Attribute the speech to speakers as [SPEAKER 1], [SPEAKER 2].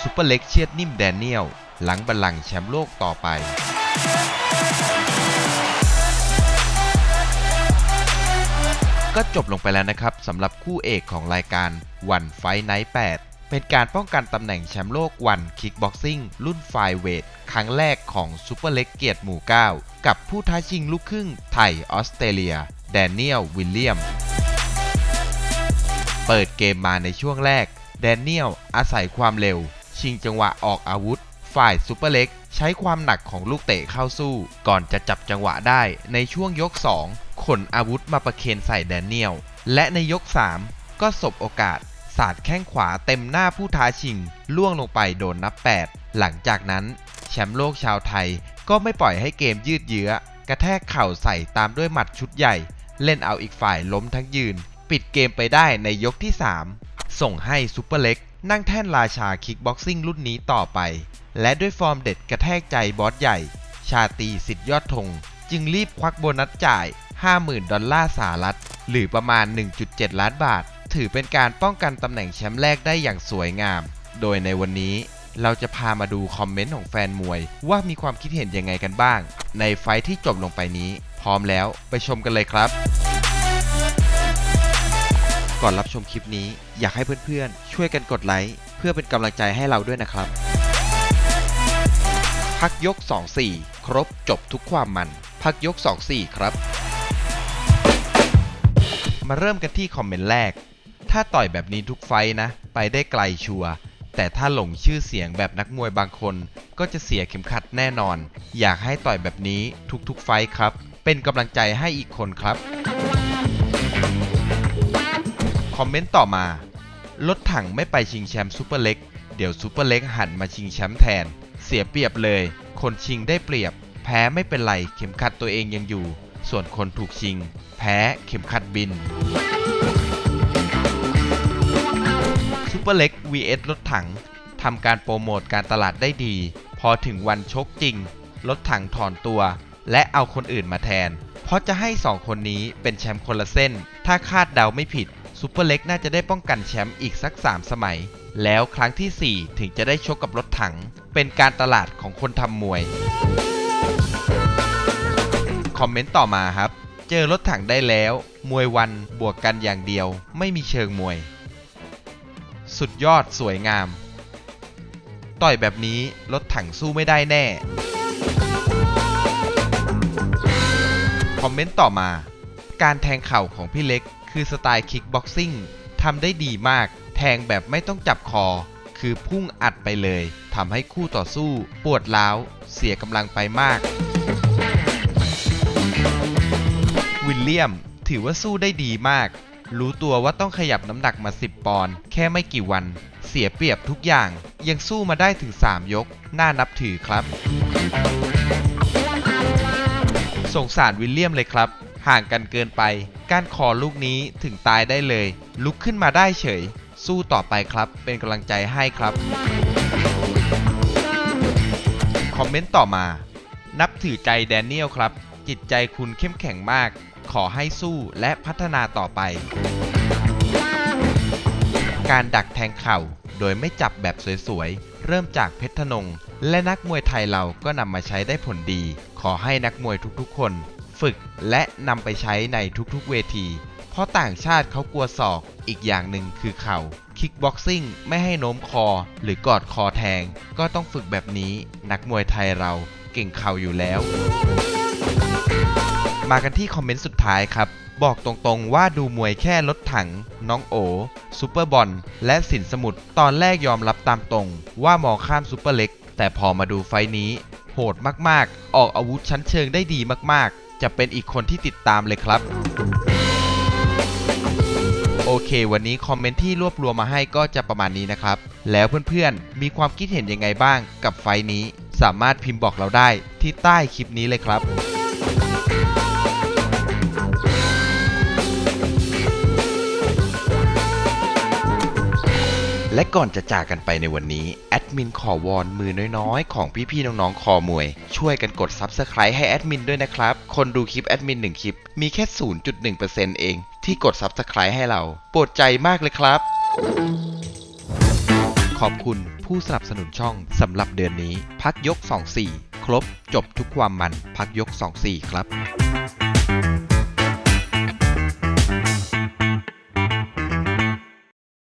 [SPEAKER 1] ซูเปอร์เล็กเชียดนิ่มแดเนียล หลังบัลลังก์แชมป์โลกต่อไปก็จบลงไปแล้วนะครับสำหรับคู่เอกของรายการวันไฟไนท์ 8 เป็นการป้องกันตำแหน่งแชมป์โลกวันคิกบ็อกซิ่งรุ่นไฟเวทครั้งแรกของซูเปอร์เล็กเกียรติหมู่ 9 กับผู้ท้าชิงลูกครึ่งไทยออสเตรเลีย แดเนียล วิลเลียม เปิดเกมมาในช่วงแรก แดเนียลอาศัยความเร็ว ชิงจังหวะออกอาวุธ ฝ่ายซูเปอร์เล็กใช้ความหนักของลูกเตะเข้าสู้ ก่อนจะจับจังหวะได้ในช่วงยก 2 ขนอาวุธมาประเคนใส่แดเนียล และในยก 3 ก็สบโอกาส สาดแข้งขวาเต็มหน้าผู้ท้าชิง ล่วงลงไปโดนนับ 8 หลังจากนั้น แชมป์โลกชาวไทยก็ไม่ปล่อยให้เกมยืดเยื้อ กระแทกเข่าใส่ตามด้วยหมัดชุดใหญ่ เล่นเอาอีกฝ่ายล้มทั้งยืน ปิดเกมไปได้ในยกที่ 3 ส่งให้ซูเปอร์เล็กนั่งแท่นราชาคิกบ็อกซิ่งรุ่นนี้ต่อไป และด้วยฟอร์มเด็ดกระแทกใจบอสใหญ่ ชาตีสิทธิยอดธงจึงรีบควักโบนัสจ่าย 50,000 ดอลลาร์สหรัฐ หรือประมาณ 1.7 ล้านบาท ถือเป็นการป้องกันตำแหน่งแชมป์แรกได้อย่างสวยงาม โดยในวันนี้เราจะพามาดูคอมเมนต์ของแฟนมวย ว่ามีความคิดเห็นยังไงกันบ้าง ในไฟที่จบลงไปนี้ พร้อมแล้วไปชมกันเลยครับ ก่อนรับชมคลิปนี้ อยากให้เพื่อนๆ ช่วยกันกดไลค์เพื่อเป็นกำลังใจให้เราด้วยนะครับ พักยก 2-4 ครบจบทุกความมัน พักยก 2-4 ครับ มาเริ่มกันที่คอมเมนต์แรก ถ้าต่อยแบบนี้ทุกไฟนะ ไปได้ไกลชัวร์แต่ถ้าหลงชื่อเสียงแบบนักมวยบางคน ก็จะเสียเข็มขัดแน่นอน อยากให้ต่อยแบบนี้ทุกๆไฟครับ เป็นกำลังใจให้อีกคนครับ อมเมนต์ต่อมา รถถังไม่ไปชิงแชมป์ซูเปอร์เล็ก เดี๋ยวซูเปอร์เล็กหันมาชิงแชมป์แทน เสียเปรียบเลย คนชิงได้เปรียบ แพ้ไม่เป็นไรเข็มขัดตัวเองยังอยู่ ส่วนคนถูกชิง แพ้เข็มขัดบินซูเปอร์เล็ก vs รถถังทำการโปรโมทการตลาดได้ดี พอถึงวันชกจริง รถถังถอนตัว และเอาคนอื่นมาแทน เพราะจะให้ 2 คนนี้เป็นแชมป์คนละเส้น ถ้าคาดเดาไม่ผิด ซูเปอร์เล็กน่าจะได้ป้องกันแชมป์อีกสัก 3 สมัย แล้วครั้งทีสี่ 4 ถึงจะได้ชกกับรถถัง เป็นการตลาดของคนทำมวย คอมเมนต์ต่อมาครับ เจอรถถังได้แล้ว มวยวันบวกกันอย่างเดียว ไม่มีเชิงมวย สุดยอดสวยงาม ต่อยแบบนี้รถถังสู้ไม่ได้แน่ คอมเมนต์ต่อมา การแทงเข่าของพี่เล็ก คือสไตล์คิกบ็อกซิ่งทำได้ดีมาก แทงแบบไม่ต้องจับคอ คือพุ่งอัดไปเลยทำให้คู่ต่อสู้ปวดร้าว เสียกำลังไปมาก วิลเลียมถือว่าสู้ได้ดีมาก รู้ตัวว่าต้องขยับน้ำหนักมา 10 ปอนด์แค่ไม่กี่วัน เสียเปรียบทุกอย่าง ยังสู้มาได้ถึง 3 ยก น่านับถือครับ สงสารวิลเลียมเลยครับ ห่างกันเกินไป การขอลูกนี้ถึงตายได้เลย ลุกขึ้นมาได้เฉย สู้ต่อไปครับ เป็นกำลังใจให้ครับ คอมเมนต์ต่อมา นับถือใจแดเนียลครับ จิตใจคุณเข้มแข็งมาก ขอให้สู้และพัฒนาต่อไป การดักแทงเข่าโดยไม่จับแบบสวยๆ เริ่มจากเพชรธนง และนักมวยไทยเราก็นำมาใช้ได้ผลดี ขอให้นักมวยทุกๆ คน ฝึกและนำไปใช้ในทุกๆเวที เพราะต่างชาติเขากลัวศอก อีกอย่างหนึ่งคือเข่า คิกบ็อกซิ่งไม่ให้โน้มคอหรือกอดคอแทง ก็ต้องฝึกแบบนี้นักมวยไทยเราเก่งเข่าอยู่แล้ว มากันที่คอมเมนต์สุดท้ายครับ บอกตรงๆว่าดูมวยแค่รถถัง น้องโอซูเปอร์บอลและสินสมุทรตอนแรกยอมรับตามตรง ว่ามองข้ามซูเปอร์เล็ก แต่พอมาดูไฟนี้ โหดมากๆ ออกอาวุธชั้นเชิงได้ดีมากๆ จะเป็นอีกคนที่ติดตามเลยครับ โอเค วันนี้คอมเมนต์ที่รวบรวมมาให้ก็จะประมาณนี้นะครับ แล้วเพื่อนๆ มีความคิดเห็นยังไงบ้างกับไฟนี้ สามารถพิมพ์บอกเราได้ที่ใต้คลิปนี้เลยครับ และก่อนจะจากกันไปในวันนี้ แอดมินขอวอนมือน้อยๆ ของพี่ๆน้องๆ คอมวย ช่วยกันกด Subscribe ให้แอดมินด้วยนะครับ คนดูคลิปแอดมิน1คลิป มีแค่ 0.1%เอง ที่กด Subscribe ให้เรา โปรดใจมากเลยครับ ขอบคุณผู้สนับสนุนช่องสำหรับเดือนนี้ พักยก 24 ครบจบทุกความมันพักยก 24 ครับ